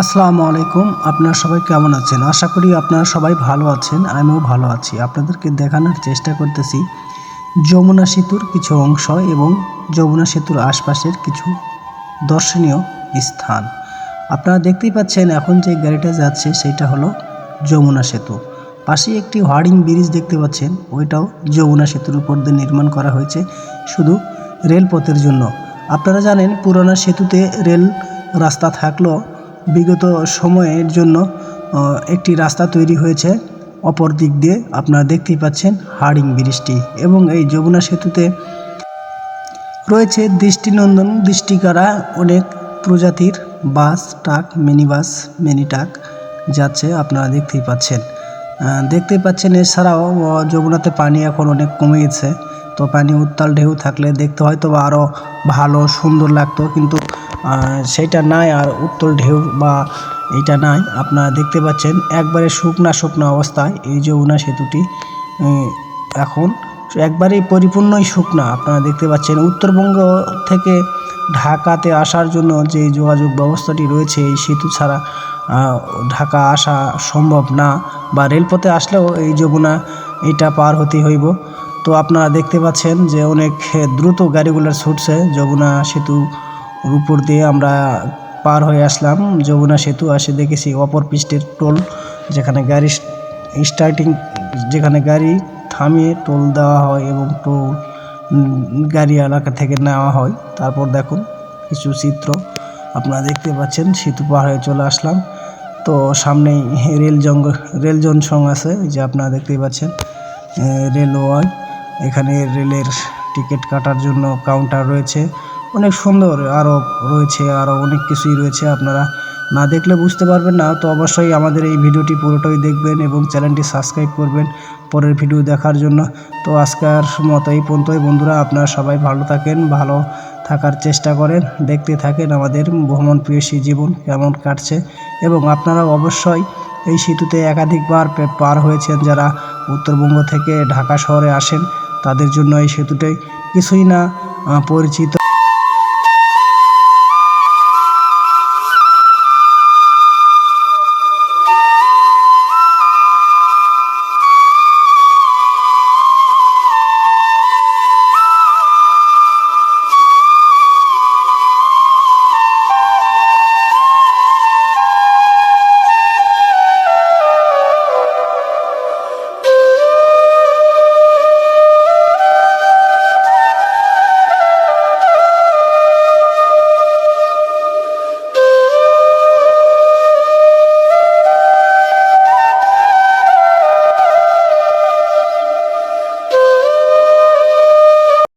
আসসালামু আলাইকুম। আপনারা সবাই কেমন আছেন? আশা করি আপনারা সবাই ভালো আছেন, আমিও ভালো আছি। আপনাদেরকে দেখানোর চেষ্টা করতেছি যমুনা সেতুর কিছু অংশ এবং যমুনা সেতুর আশপাশের কিছু দর্শনীয় স্থান। আপনারা দেখতেই পাচ্ছেন এখন যে গাড়িটা যাচ্ছে সেটা হলো যমুনা সেতু। পাশে একটি হোয়ার্ডিং ব্রিজ দেখতে পাচ্ছেন, ওইটাও যমুনা সেতুর উপর দিয়ে নির্মাণ করা হয়েছে শুধু রেলপথের জন্য। আপনারা জানেন, পুরোনো সেতুতে রেল রাস্তা থাকলেও বিগত সময়ের জন্য একটি রাস্তা তৈরি হয়েছে অপর দিক দিয়ে। আপনারা দেখতেই পাচ্ছেন হার্ডিং ব্রিজটি এবং এই যমুনা সেতুতে রয়েছে দৃষ্টিনন্দন, দৃষ্টিকারা, অনেক প্রজাতির bus, truck mini bus mini truck যাচ্ছে, আপনারা দেখতেই পাচ্ছেন। দেখতেই পাচ্ছেন এছাড়াও যমুনাতে পানি এখন অনেক কমে গেছে। তো পানি উত্তাল ঢেউ থাকলে দেখতে হয়তো বা আরও ভালো, সুন্দর লাগতো। কিন্তু সেইটা নাই আর উত্তল ঢেউ বা এইটা নাই। আপনারা দেখতে পাচ্ছেন একবারে শুকনা শুকনা অবস্থায় এই যমুনা সেতুটি এখন একবারেই পরিপূর্ণই শুকনা। আপনারা দেখতে পাচ্ছেন উত্তরবঙ্গ থেকে ঢাকাতে আসার জন্য যে যোগাযোগ ব্যবস্থাটি রয়েছে এই সেতু ছাড়া ঢাকা আসা সম্ভব না বা রেলপথে আসলেও এই যমুনা এটা পার হতে হইব। তো আপনারা দেখতে পাচ্ছেন যে অনেক দ্রুত গাড়িগুলো ছুটছে যমুনা সেতু উপর দিয়ে আমরা পার হয়ে আসলাম। যমুনা সেতু আসে দেখেছি অপর পৃষ্ঠের টোল, যেখানে গাড়ি স্টার্টিং যেখানে গাড়ি থামিয়ে টোল দেওয়া হয় এবং টোল গাড়ি এলাকা থেকে নেওয়া হয়। তারপর দেখুন কিছু চিত্র আপনারা দেখতে পাচ্ছেন, সেতু পার হয়ে চলে আসলাম। তো সামনেই রেল জঙ্গ, রেল জংশন আছে যে আপনারা দেখতেই পাচ্ছেন রেলওয়ে। এখানে রেলের টিকিট কাটার জন্য কাউন্টার রয়েছে। অনেক সুন্দর আরও রয়েছে আরও অনেক কিছুই রয়েছে আপনারা না দেখলে বুঝতে পারবেন না। তো অবশ্যই আমাদের এই ভিডিওটি পুরোটাই দেখবেন এবং চ্যানেলটি সাবস্ক্রাইব করবেন পরের ভিডিও দেখার জন্য। তো আজকের মতো এই পর্যন্তই। বন্ধুরা, আপনারা সবাই ভালো থাকেন, ভালো থাকার চেষ্টা করেন, দেখতে থাকেন আমাদের ভ্রমণ প্রিয়সী জীবন কেমন কাটছে। এবং আপনারা অবশ্যই এই সেতুতে একাধিকবার পার হয়েছেন যারা উত্তরবঙ্গ থেকে ঢাকা শহরে আসেন, তাদের জন্য এই সেতুটাই কিছুই না পরিচিত।